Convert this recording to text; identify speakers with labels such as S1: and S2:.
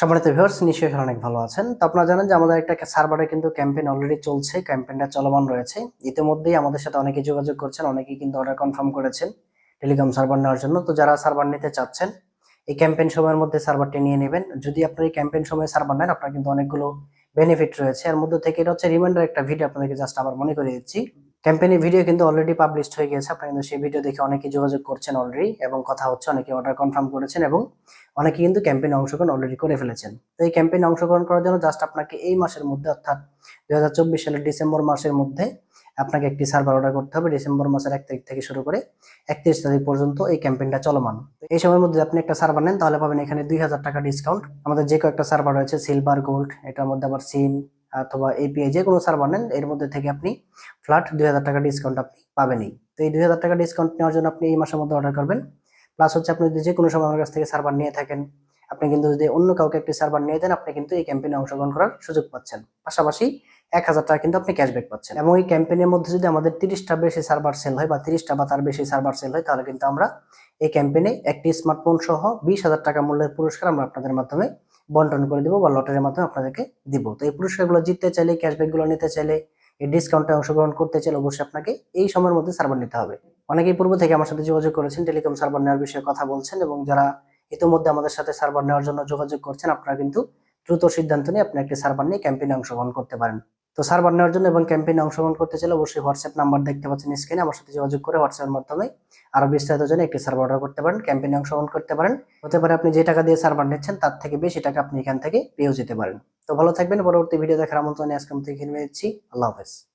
S1: সম্মানিত ভিউয়ার্স নিশ্চয়ই অনেক ভালো আছেন। তো আপনারা জানেন যে আমাদের একটা সার্ভারে কিন্তু ক্যাম্পেইন অলরেডি চলছে ক্যাম্পেইনটা চলমান রয়েছে। ইতিমধ্যেই আমাদের সাথে অনেকে যোগাযোগ করছেন, অনেকেই কিন্তু অর্ডার কনফার্ম করেছেন টেলিকম সার্ভার নেওয়ার জন্য। তো যারা সার্ভার নিতে চাচ্ছেন, এই ক্যাম্পেইন সময়ের মধ্যে সার্ভারটি নিয়ে নেবেন। যদি আপনার এই ক্যাম্পেইন সময়ে সার্ভার নেন, আপনার কিন্তু অনেকগুলো বেনিফিট রয়েছে। এর মধ্যে থেকে এটা হচ্ছে রিমাইন্ডার একটা ভিডিও আপনাদেরকে জাস্ট আবার মনে করে দিচ্ছি। ক্যাম্পেইনের ভিডিও কিন্তু অলরেডি পাবলিশড হয়ে গেছে আপনারা কিন্তু সেই ভিডিও দেখে অনেকে যোগাযোগ করছেন অলরেডি এবং কথা হচ্ছে, অনেকে অর্ডার কনফার্ম করেছেন এবং অনেকে কিন্তু ক্যাম্পেইনে অংশগ্রহণ অলরেডি করে ফেলেছেন। তো এই ক্যাম্পেইনে অংশগ্রহণ করার জন্য জাস্ট আপনাকে এই মাসের মধ্যে, অর্থাৎ দু হাজার চব্বিশ সালের ডিসেম্বর মাসের মধ্যে আপনাকে একটি সার্ভার অর্ডার করতে হবে। ডিসেম্বর মাসের এক তারিখ থেকে শুরু করে একত্রিশ তারিখ পর্যন্ত এই ক্যাম্পেইনটা চলমান। এই সময়ের মধ্যে আপনি একটা সার্ভার নেন, তাহলে পাবেন এখানে দুই হাজার টাকা ডিসকাউন্ট আমাদের যে কয়েকটা সার্ভার রয়েছে সিলভার গোল্ড এটার মধ্যে আবার সিম অথবা এপিআই যে কোনো সার্ভার নেন, এর মধ্যে থেকে আপনি ফ্ল্যাট দুই হাজার টাকা ডিসকাউন্ট আপনি পাবেনই। তো এই দুই হাজার টাকা ডিসকাউন্ট নেওয়ার জন্য আপনি এই মাসের মধ্যে অর্ডার করবেন। প্লাস হচ্ছে আপনি যদি যে কোনো সময় আমার কাছ থেকে সার্ভার নিয়ে থাকেন, আপনি কিন্তু যদি অন্য কাউকে একটি সার্ভার নিয়ে দেন, আপনি কিন্তু এই ক্যাম্পেইনে অংশগ্রহণ করার সুযোগ পাচ্ছেন। পাশাপাশি এক হাজার টাকা কিন্তু আপনি ক্যাশব্যাক পাচ্ছেন। এবং এই ক্যাম্পেইনের মধ্যে যদি আমাদের তিরিশটা বেশি সার্ভার সেল হয় বা তিরিশটা বা তার বেশি সার্ভার সেল হয়, তাহলে কিন্তু আমরা এই ক্যাম্পেইনে একটি স্মার্টফোন সহ বিশ হাজার টাকা মূল্যের পুরস্কার আমরা আপনাদের মাধ্যমে বন্টন করে দিব বা লটারির মাধ্যমে আপনাদেরকে দিব। তো এই পুরস্কারগুলো জিততে চাইলে ক্যাশব্যাকগুলো নিতে চাইলে, এই ডিসকাউন্টে অংশগ্রহণ করতে চাইলে অবশ্যই আপনাকে এই সময়ের মধ্যে সার্ভার নিতে হবে। অনেকেই পূর্ব থেকে আমার সাথে যোগাযোগ করেছেন টেলিকম সার্ভার নেওয়ার বিষয়ে কথা বলছেন এবং যারা ইতিমধ্যে আমাদের সাথে সার্ভার নেওয়ার জন্য যোগাযোগ করছেন, আপনারা কিন্তু দ্রুত সিদ্ধান্ত নিয়ে আপনি একটি সার্ভার নিয়ে ক্যাম্পেইনে অংশগ্রহণ করতে পারেন। তো সার্ভার নেওয়ার জন্য এবং ক্যাম্পেইনে অংশগ্রহণ করতে চাইলে অবশ্যই হোয়াটসঅ্যাপ নাম্বার দেখতে পাচ্ছেন স্ক্রিনে আমার সাথে যোগাযোগ করে হোয়াটসঅ্যাপের মাধ্যমে আরও বিস্তারিত জন্য একটি সার্ভার অর্ডার করতে পারেন ক্যাম্পেইনে অংশগ্রহণ করতে পারেন। হতে পারে আপনি যে টাকা দিয়ে সার্ভার নিচ্ছেন তার থেকে বেশি টাকা আপনি এখান থেকে পেয়েও যেতে পারেন। তো ভালো থাকবেন, পরবর্তী ভিডিও দেখার আমন্ত্রণে আজকে আমি এখানে নিচ্ছি। আল্লাহ হাফেজ।